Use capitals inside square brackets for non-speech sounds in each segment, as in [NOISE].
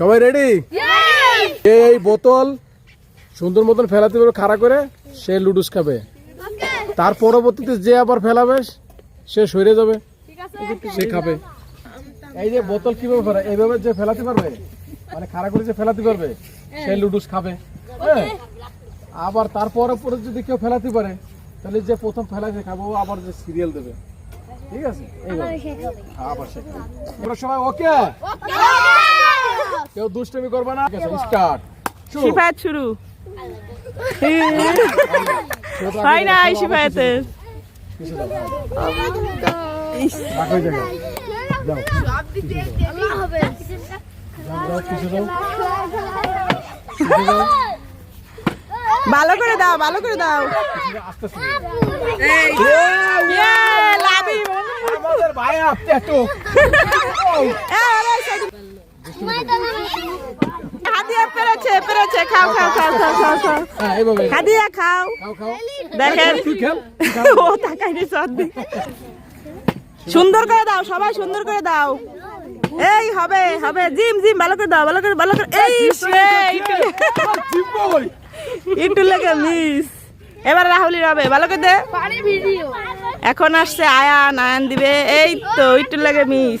সবাই রেডি এই বোতল সুন্দর মতন ফেলাতে পারবে খাড়া করে সে লুডুস খাবে। তার পরবর্তীতে যে আবার ফেলাবে সে সরে যাবে। সে খাবে। এই যে বোতল কীভাবে ফেলা এইভাবে যে ফেলাতে পারবে মানে খাড়া করে যে ফেলাতে পারবে সে লুডুস খাবে। হ্যাঁ? আবার তারপরে পরে যদি কেউ ফেলাতে পারে তাহলে যে প্রথম ফেলাতে খাব আবার যে সিরিয়াল দেবে। ঠিক আছে? এইভাবে আবার সে খাবে। সবাই ওকে কেউ দুষ্টমি করবে না। স্টার্ট শিফায়াত শুরু। [LAUGHS] হয় না যাও ভালো করে দাও ভালো করে দাও। আমাদের ভাই আপনি [LAUGHS] একটু হাদিয়া পেরেছে। পেরেছে খাও খাও খাও খাও খাও খাও। হ্যাঁ হাদিয়া খাও। খাও খাও। দেখেন। ও তাকাইনি সর্দি। সুন্দর করে দাও সবাই সুন্দর করে দাও। এই হবে হবে। জিম জিম ভালো করে দাও ভালো করে ভালো করে। এই সে, একটু- লেগে মিস। এবার রাহুলি হবে ভালো করে দে। এখন আসছে আয়ান আয়ান দিবে। এই তো একটু লেগে মিস।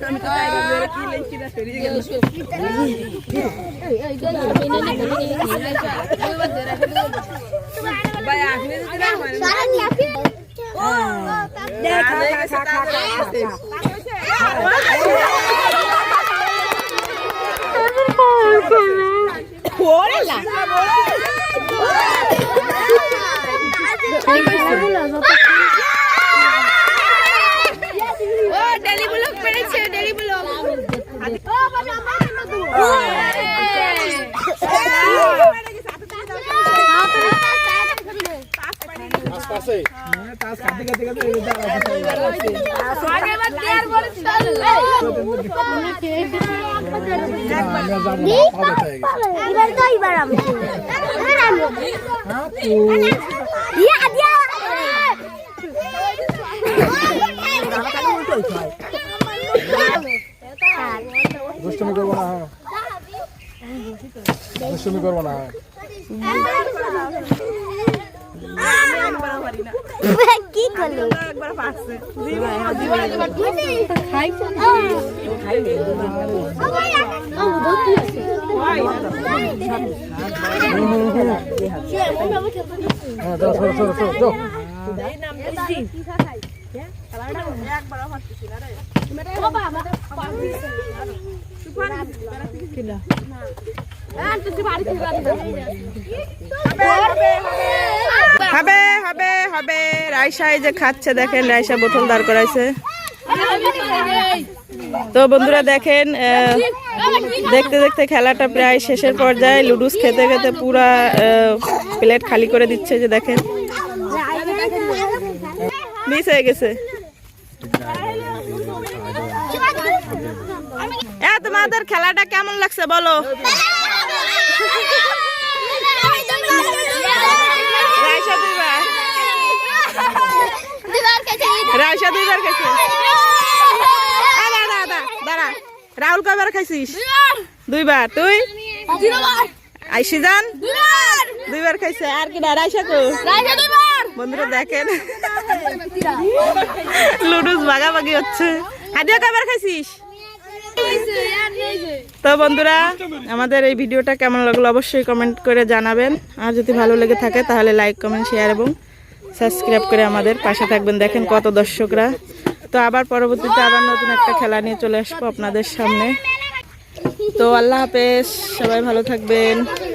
মিস হয়ে গেছে আস্তে তাস কাটতে কাটতে কাটতে এবার তো এবার আমি এবার আমি ইয়া দিয়া দুষ্টমি করব না হ্যাঁ দুষ্টমি করব না হ্যাঁ কি করল? একবার যাও সরো সরো সরো যাও হবে হবে হবে। রাইসা এই যে খাচ্ছে, দেখেন রাইসা বোতল দাঁড় করাইছে। তো বন্ধুরা দেখেন দেখতে দেখতে খেলাটা প্রায় শেষের পর্যায়ে লুডুস খেতে খেতে পুরা প্লেট খালি করে দিচ্ছে যে দেখেন। মিস হয়ে গেছে। তোমাদের খেলাটা কেমন লাগছে বলো? রাইসা দুইবার। খাইছে রাহুল কয়বার খাইছিস দুইবার। তুই? আইসি যান দুইবার খাইছে আর কি রাইসা কো বন্ধুরা দেখেন। লুডুস ভাগাভাগি হচ্ছে। হাদিয়া কয়বার খাইছিস তো বন্ধুরা, আমাদের এই ভিডিওটা কেমন লাগল অবশ্যই কমেন্ট করে জানাবেন। আর যদি ভালো লেগে থাকে, তাহলে লাইক কমেন্ট শেয়ার এবং সাবস্ক্রাইব করে আমাদের পাশে থাকবেন। দেখেন কত দর্শকরা। তো আবার পরবর্তীতে আবার নতুন একটা খেলা নিয়ে চলে আসব আপনাদের সামনে। তো আল্লাহ হাফেজ, সবাই ভালো থাকবেন।